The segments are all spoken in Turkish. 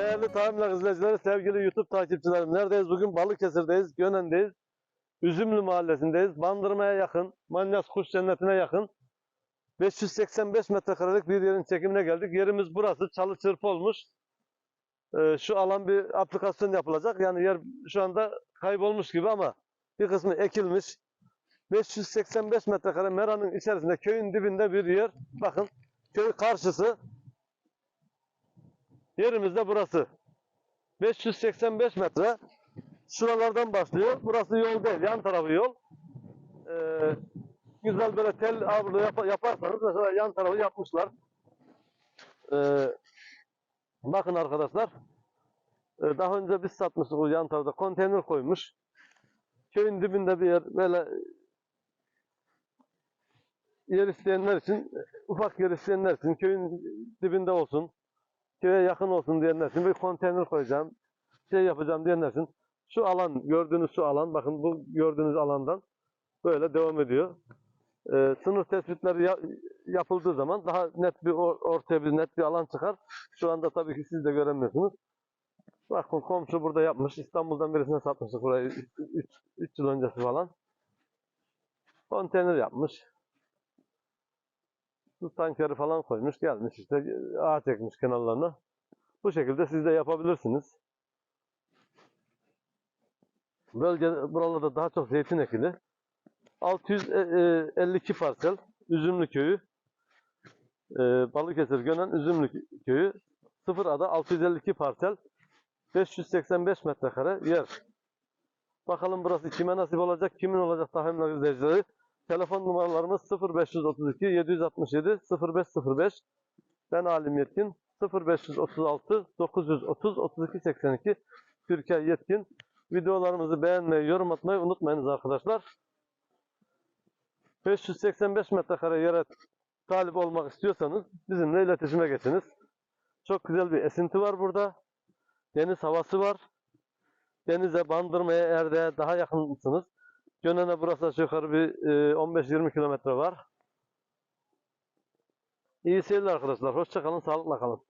Değerli tahammül izleyicileri, sevgili YouTube takipçilerim. Neredeyiz? Bugün Balıkesir'deyiz, Gönen'deyiz. Üzümlü mahallesindeyiz. Bandırmaya yakın, Manyas Kuş Cenneti'ne yakın. 585 metrekarelik bir yerin çekimine geldik. Yerimiz burası. Çalı çırpı olmuş. Ee, şu alan bir aplikasyon yapılacak. Yani yer şu anda kaybolmuş gibi ama bir kısmı ekilmiş. 585 metrekare meranın içerisinde köyün dibinde bir yer. Bakın köy karşısı. Yerimiz de burası. 585 metre. Şuralardan başlıyor. Burası yol değil. Yan tarafı yol. Ee, güzel böyle tel avlu yap- yaparsanız mesela yan tarafı yapmışlar. Ee, bakın arkadaşlar. Ee, daha önce biz satmıştık o yan tarafta. Konteyner koymuş. Köyün dibinde bir yer. Böyle yer isteyenler için, ufak yer isteyenler için köyün dibinde olsun köye yakın olsun diyenler için bir konteyner koyacağım, şey yapacağım diyenler için şu alan, gördüğünüz şu alan, bakın bu gördüğünüz alandan böyle devam ediyor. Ee, sınır tespitleri ya- yapıldığı zaman daha net bir or- ortaya bir net bir alan çıkar. Şu anda tabii ki siz de göremiyorsunuz. Bakın komşu burada yapmış. İstanbul'dan birisine satmıştık burayı 3 yıl öncesi falan. Konteyner yapmış. Su tankeri falan koymuş gelmiş işte ağaç ekmiş kenarlarına. Bu şekilde siz de yapabilirsiniz. Bölge buralarda daha çok zeytin ekili. 652 parsel Üzümlü köyü. Ee, Balıkesir Gönen Üzümlü köyü. Sıfır ada 652 parsel 585 metrekare yer. Bakalım burası kime nasip olacak, kimin olacak tahminler izleyicileri. Telefon numaralarımız 0532 767 0505. Ben Alim Yetkin. 0536 930 32 82 Türkiye Yetkin. Videolarımızı beğenmeyi, yorum atmayı unutmayınız arkadaşlar. 585 metrekare yere talip olmak istiyorsanız bizimle iletişime geçiniz. Çok güzel bir esinti var burada. Deniz havası var. Denize, bandırmaya, erde daha yakınsınız. Gönen'e burası aşağı yukarı bir e, 15-20 kilometre var. İyi seyirler arkadaşlar. Hoşça kalın, sağlıkla kalın.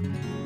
Bye.